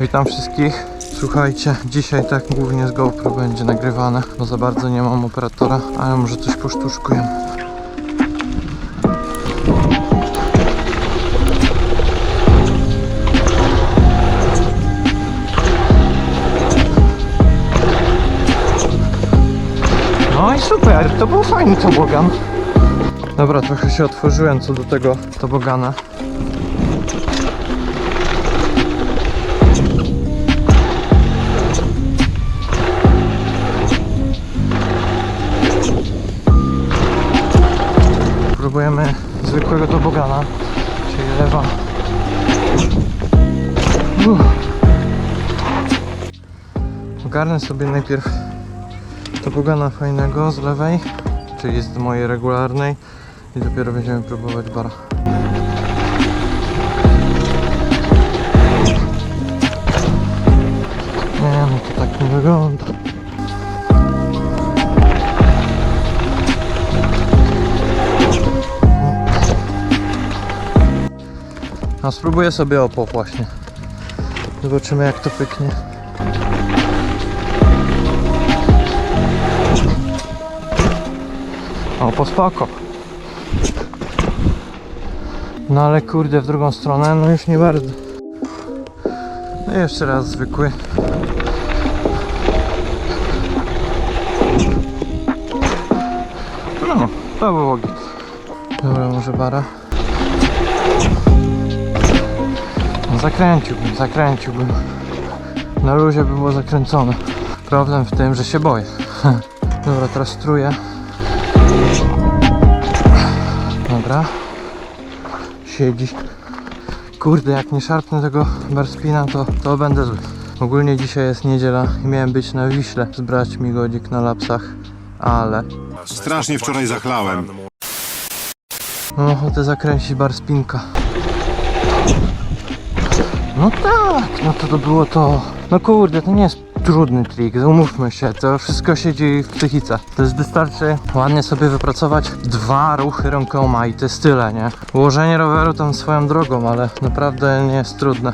Witam wszystkich. Słuchajcie, dzisiaj tak głównie z GoPro będzie nagrywane, bo za bardzo nie mam operatora, ale może coś posztuczkujemy. No i super, to był fajny tobogan. Dobra, trochę się otworzyłem co do tego tobogana. Tobogana, czyli lewa. Uff. Ogarnę sobie najpierw tobogana fajnego z lewej, czyli z mojej regularnej i dopiero będziemy próbować bara. Nie, no to tak nie wygląda. A spróbuję sobie opo właśnie. Zobaczymy jak to pyknie. O, po spoko. No ale kurde, w drugą stronę, no już nie bardzo. No jeszcze raz zwykły. No, to było git. Dobra, może bara. No, zakręciłbym, zakręciłbym. Na luzie by było zakręcone. Problem w tym, że się boję. Dobra, teraz truję. Dobra. Siedzi. Kurde, jak nie szarpnę tego barspina, to, to będę zły. Ogólnie dzisiaj jest niedziela i miałem być na Wiśle z braćmi godzik na lapsach, ale Strasznie wczoraj zachlałem. mam ochotę zakręcić barspinka. No tak, no to to było to. No kurde, to nie jest trudny trik, umówmy się, to wszystko siedzi w psychice. To jest wystarczy ładnie sobie wypracować dwa ruchy rękoma i to jest tyle, nie? Ułożenie roweru tam swoją drogą, ale naprawdę nie jest trudne.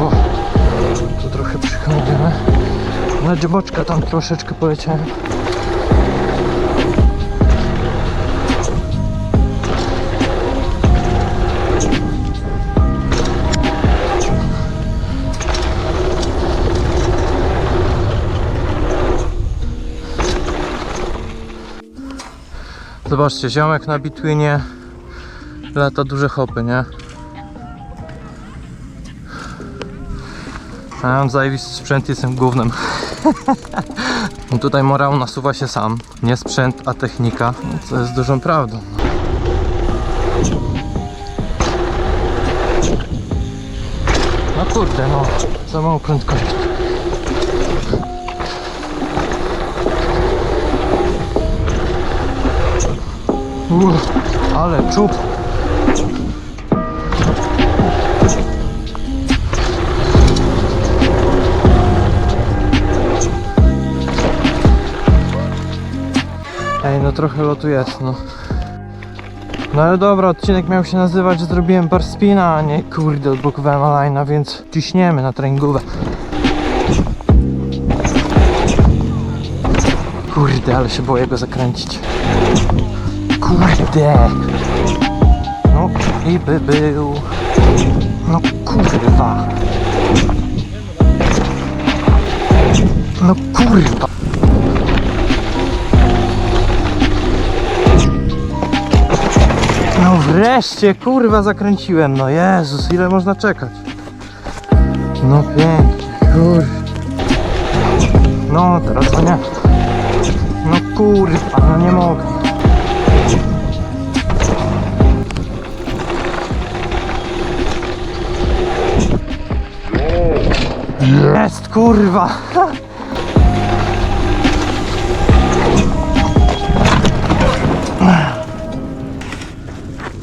O, tu trochę przychodzimy. Na dzieboczka tam troszeczkę poleciałem. Zobaczcie, ziomek na Bitwinie lata duże hopy, nie? Ja mam zajebisty sprzęt jestem głównym. no tutaj morał nasuwa się sam. Nie sprzęt, a technika. No, co jest dużą prawdą. No kurde, no. Za małą prędkość. Uff, ale czub. Ej, no trochę lotu jest, no. No ale dobra, odcinek miał się nazywać, że zrobiłem bar spina, a nie kurde, odblokowałem aligna, więc ciśniemy na treningówę. Kurde, ale się boję go zakręcić. Kurde! No i by był. No kurwa. No kurwa. No wreszcie, kurwa, zakręciłem. No Jezus, ile można czekać? No pięknie, kurwa. No, teraz to nie. No kurwa, no nie mogę. Jest, kurwa.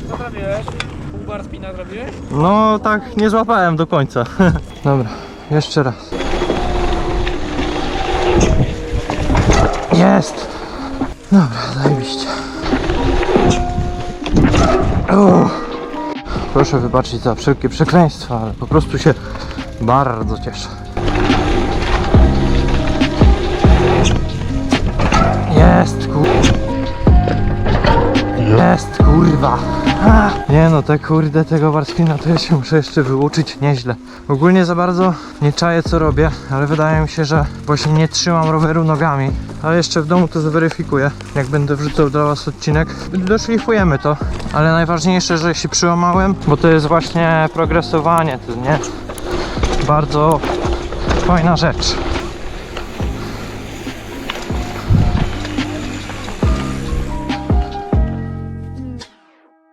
Co zrobiłeś? Pół bar spina zrobiłeś? No tak, nie złapałem do końca. Dobra, jeszcze raz. Jest! Dobra, zajebiście. O! Proszę wybaczyć za wszelkie przekleństwa, ale po prostu się bardzo cieszę. Jest kur... Jest kurwa. Nie no, te kurde tego warspina to ja się muszę jeszcze wyuczyć nieźle. Ogólnie za bardzo nie czaję co robię, ale wydaje mi się, że właśnie nie trzymam roweru nogami. Ale jeszcze w domu to zweryfikuję, jak będę wrzucał dla was odcinek. Doszlifujemy to, ale najważniejsze, że się przyłamałem, bo to jest właśnie progresowanie, to nie bardzo fajna rzecz.